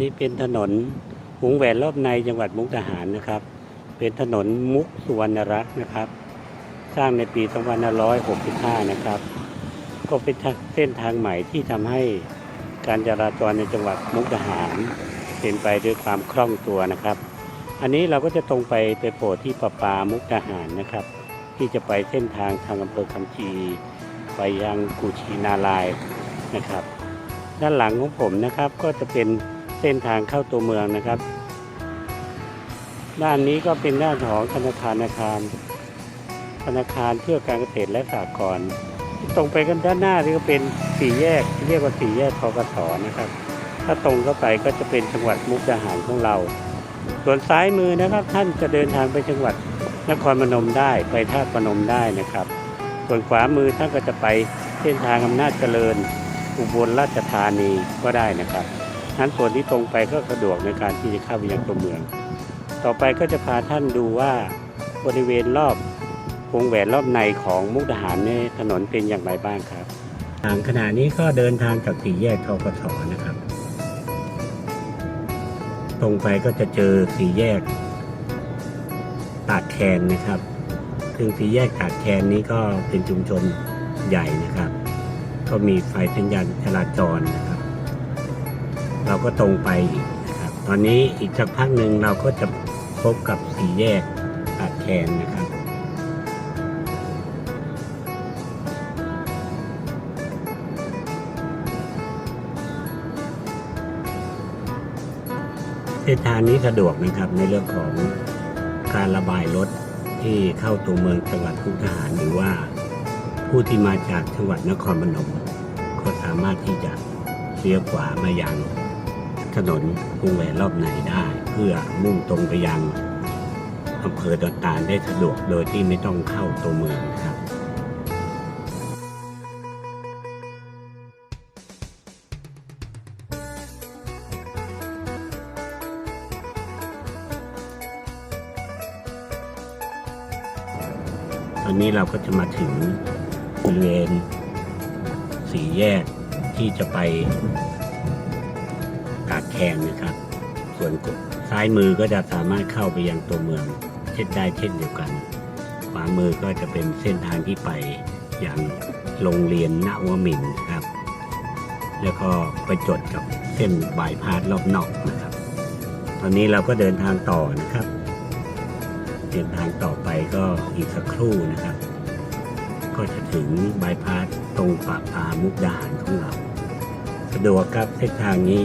นี่เป็นถนนวงแหวนรอบในจังหวัดมุกดาหารนะครับ เป็นถนนมุกสุวรรณรักษ์นะครับ สร้างในปี2565 นะครับ ก็เป็นเส้นทางใหม่ที่ทำให้การจราจรในจังหวัดมุกดาหาร เป็นไปด้วยความคล่องตัวนะครับ อันนี้เราก็จะตรงไปไปโผล่ที่ประปามุกดาหารนะครับ ที่จะไปเส้นทางทางอำเภอคำชีไปยังกุชินารายนะครับ ด้านหลังของผมนะครับก็จะเป็น เส้นทางเข้าตัวเมืองนะครับ ด้านนี้ก็เป็นด้านของธนาคารธนาคาร ธนาคารเพื่อการเกษตรและสหกรณ์ตรงไปกันด้านหน้านี่ก็เป็นสี่แยกเรียกว่าสี่แยกทกสนะครับ ถ้าตรงเข้าไปก็จะเป็นจังหวัดมุกดาหารของเรา ส่วนซ้ายมือนะครับท่านจะเดินทางไปจังหวัดนครพนมได้ไปท่าพนมได้นะครับ ส่วนขวามือท่านก็จะไปเส้นทางอำนาจเจริญ อุบลราชธานีก็ได้นะครับ นั้นส่วนที่ตรงไปก็สะดวกในการที่จะเข้าไปยังตัวเมือง ต่อไปก็จะพาท่านดูว่าบริเวณรอบวงแหวนรอบในของมุกดาหารในยถนนเป็นอย่างไรบ้างครับทางขณะนี้ก็เดินทางจากสี่แยกทกศนะครับ ตรงไปก็จะเจอสี่แยกตาดแคนนะครับ ซึ่งสี่แยกตาดแคนนี้ก็เป็นชุมชนใหญ่นะครับ ก็มีไฟสัญญาณจราจรนะครับ เราก็ตรงไปอีกนะครับ ตอนนี้อีกสักพักหนึ่งเราก็จะพบกับสี่แยกตาดแคนนะครับ เส้นทางนี้สะดวกนะครับในเรื่องของการระบายรถที่เข้าตัวเมืองจังหวัดพุกดาหารหรือว่าผู้ที่มาจากจังหวัดนครพนมก็สามารถที่จะเลี้ยวขวามายัง ถนนวงแหวนรอบในได้ เพื่อมุ่งตรงไปยังอำเภอดอนตาลได้สะดวกโดยที่ไม่ต้องเข้าตัวเมืองนะครับตอนนี้เราก็จะมาถึงบริเวณสี่แยกที่จะไป แคนนะครับ ส่วนซ้ายมือก็จะสามารถเข้าไปยังตัวเมืองเช่นได้เช่นเดียวกัน ขวามือก็จะเป็นเส้นทางที่ไปยังโรงเรียนนาวมินครับ แล้วก็ไปจดกับเส้นบายพาสรอบนอกนะครับ ตอนนี้เราก็เดินทางต่อนะครับ เดินทางต่อไปก็อีกสักครู่นะครับ ก็จะถึงบายพาสตรงปากปามุกดาหารของเรา สะดวกครับเส้นทางนี้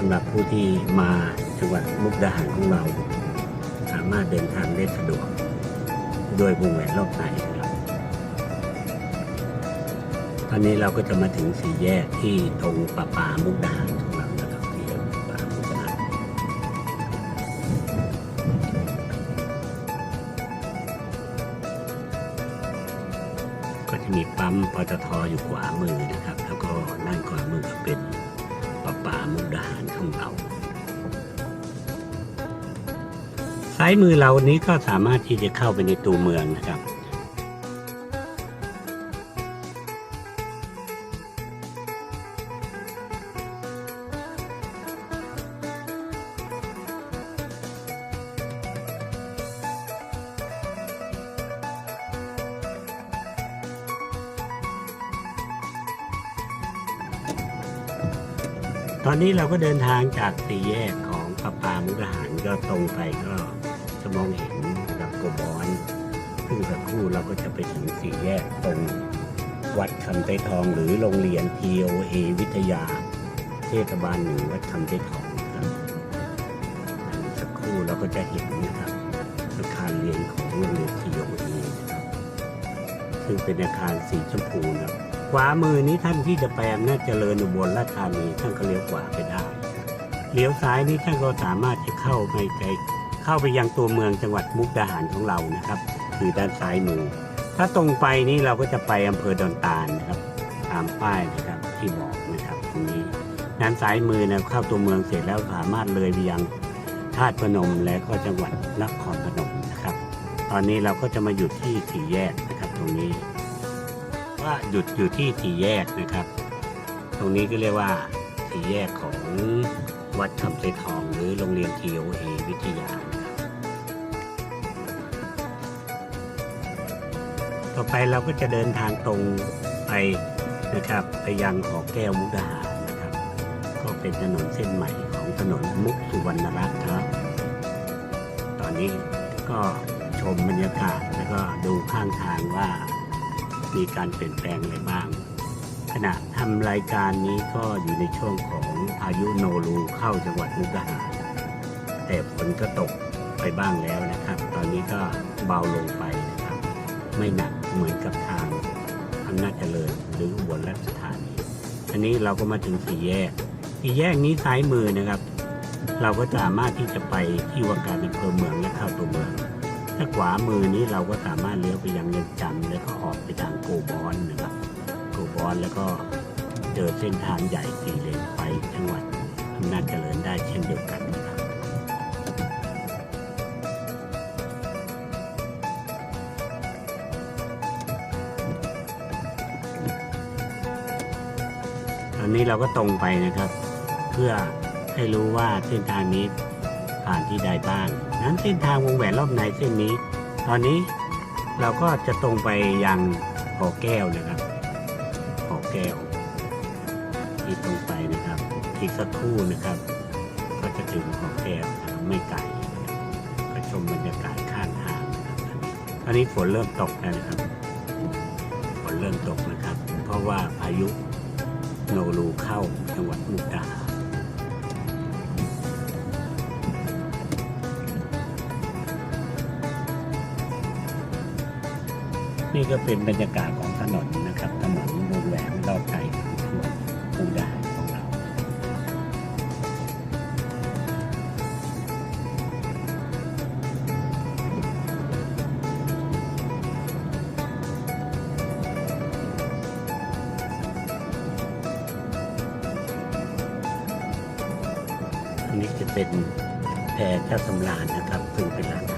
สำหรับผู้ที่มาจังหวัดมุกดาหารของเรา สามารถเดินทางได้สะดวก ด้วยวงแหวนรอบในครับตอนนี้เราก็จะมาถึงสี่แยกที่ตรงปาปามุกดาหารของเรานะครับที่ปาปามุกดาหารก็จะมีปั๊มปตทอยู่ขวามือนะครับ แล้วก็ด้านขวามือก็เป็น ของเรา ซ้ายมือเรานี้ก็สามารถที่จะเข้าไปในตัวเมืองนะครับ ตอนนี้เราก็เดินทางจากสี่แยกของปะปามุกดาหารก็ตรงไปก็จะมองเห็นกับโกบอนซึ่งสักครู่เราก็จะไปถึงสี่แยกตรงวัดคำไตทองหรือโรงเรียน TOA วิทยา เทศบาลหนึ่งวัดคำไตทองครับสักครู่เราก็จะเห็นนะครับอาคารเรียนของโรงเรียน TOA นะครับซึ่งเป็นอาคารสีชมพูนะครับ ขวามือนี้ท่านที่จะไปอำนาจเจริญอุบลราชธานีท่านก็เลี้ยวขวาไปได้เลี้ยวซ้ายนี้ท่านก็สามารถจะเข้าไปไกลเข้าไปยังตัวเมืองจังหวัดมุกดาหารของเรานะครับ คือด้านซ้ายมือ ถ้าตรงไปนี้เราก็จะไปอำเภอดอนตาลนะครับตามป้ายนะครับที่บอกนะครับตรงนี้ด้านซ้ายมือนะเข้าตัวเมืองเสร็จแล้วสามารถเลยไปยังธาตุพนมและก็จังหวัดนครพนมนะครับ ตอนนี้เราก็จะมาหยุดที่สี่แยกนะครับตรงนี้ ว่าหยุดอยู่ที่สี่แยกนะครับ ตรงนี้ก็เรียกว่าสี่แยกของวัดคำไซทองหรือโรงเรียน TOA วิทยานะครับต่อไปเราก็จะเดินทางตรงไปนะครับไปยังหอแก้วมุกดาหารนะครับ ก็เป็นถนนเส้นใหม่ของถนนมุกสุวรรณรัตน์ครับ ตอนนี้ก็ชมบรรยากาศแล้วก็ดูข้างทางว่า มีการเปลี่ยนแปลงอะไรบ้าง ขณะทำรายการนี้ก็อยู่ในช่วงของพายุโนรูเข้าจังหวัดมุกดาหารแต่ฝนก็ตกไปบ้างแล้วนะครับ ตอนนี้ก็เบาลงไปนะครับ ไม่หนักเหมือนกับทางอำนาจเจริญหรืออุบลราชธานีอันนี้เราก็มาถึงสี่แยกสี่แยกนี้ซ้ายมือนะครับ เราก็สามารถที่จะไปที่ว่าการอำเภอเมืองและเข้าตัวเมือง ขวามือนี้เราก็สามารถเลี้ยวไปยังเรือนจำแล้วก็ออกไปทางโกบอนนะครับ โกบอนแล้วก็เจอเส้นทางใหญ่สี่เลนไปจังหวัดอำนาจเจริญได้เช่นเดียวกันนะครับตอนนี้เราก็ตรงไปนะครับ เพื่อให้รู้ว่าเส้นทางนี้ผ่านที่ใดบ้าง นั้นเส้นทางวงแหวนรอบในเส้นนี้ ตอนนี้เราก็จะตรงไปยังหอแก้วนะครับหอแก้ว ที่ตรงไปนะครับ อีกสักครู่นะครับ ก็จะถึงหอแก้วไม่ไกลนะครับก็ชมบรรยากาศข้างทางนะครับตอนนี้ฝนเริ่มตกแล้วนะครับฝนเริ่มตกนะครับ เพราะว่าพายุโนรูเข้าจังหวัดมุกดาหาร นี่ก็เป็นบรรยากาศของถนนนะครับถนนวงแหวนรอบไกลของจังหวัดมุกดาของเรา อันนี้จะเป็นแพรเจ้าสำราญนะครับซึ่งเป็นร้านอาหาร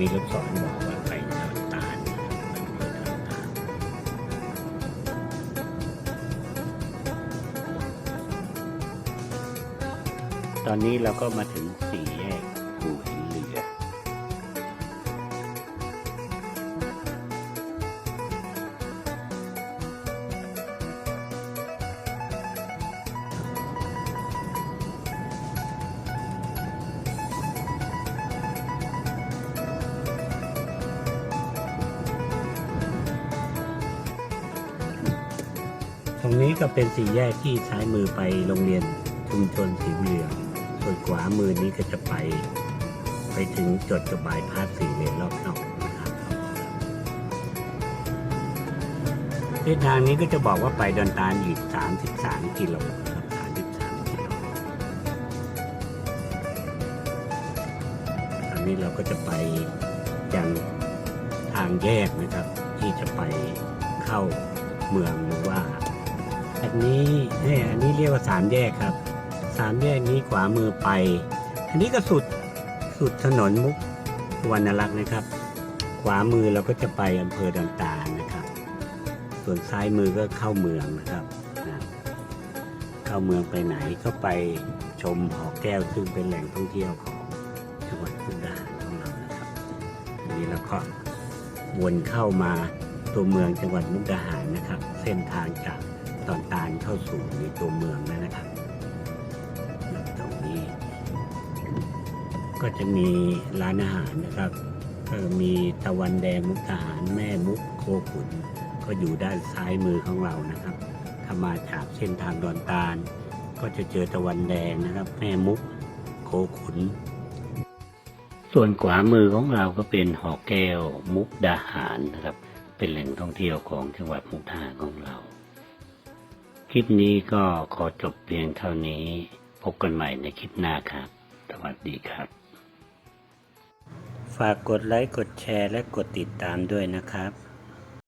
มีลูกศรบอกว่าไปดอนตานะครับไปอำเภอดอนตาลตอนนี้เราก็มาถึงสี่แยก นี้ก็เป็นสี่แยกที่ซ้ายมือไปโรงเรียนชุมชนสีเหลืองส่วนขวามือนี้ก็จะไป ไปถึงจุดจบายพาสสี่เลนรอบนอกนะครับเส้นทางนี้ก็จะบอกว่าไปดอนตาลอีก 33 กิโลครับ33กิโลตอนนี้เราก็จะไปยังทางแยกนะครับ ที่จะไปเข้าเมืองหรือว่า อันนี้นี่อันนี้เรียกว่าสามแยกครับสามแยกนี้ขวามือไป อันนี้ก็สุดสุดถนนมุกวรรณรักษ์นะครับ ขวามือเราก็จะไปอำเภอดอนตานะครับ ส่วนซ้ายมือก็เข้าเมืองนะครับนะเข้าเมืองไปไหนก็ไปชมหอแก้วซึ่งเป็นแหล่งท่องเที่ยวของจังหวัดมุกดาหารของเรานะครับอันนี้เราก็วนเข้ามาตัวเมืองจังหวัดมุกดาหารนะครับ เส้นทางจาก ตอนตาลเข้าสู่ในตัวเมืองแล้วนะครับตรงนี้ ก็จะมีร้านอาหารนะครับ ก็มีตะวันแดงมุกทหารแม่มุกโคขุน ก็อยู่ด้านซ้ายมือของเรานะครับถ้ามาจากเส้นทางดอนตาล ก็จะเจอตะวันแดงนะครับ แม่มุกโคขุน ส่วนขวามือของเราก็เป็นหอแก้วมุกดาหารนะครับ เป็นแหล่งท่องเที่ยวของจังหวัดมุกดาหารของเรา ลิปนี้ก็ขอจบเพียงเท่านี้ พบกันใหม่ในคลิปหน้าครับ สวัสดีครับ ฝากกดไลค์ กดแชร์ และกดติดตามด้วยนะครับ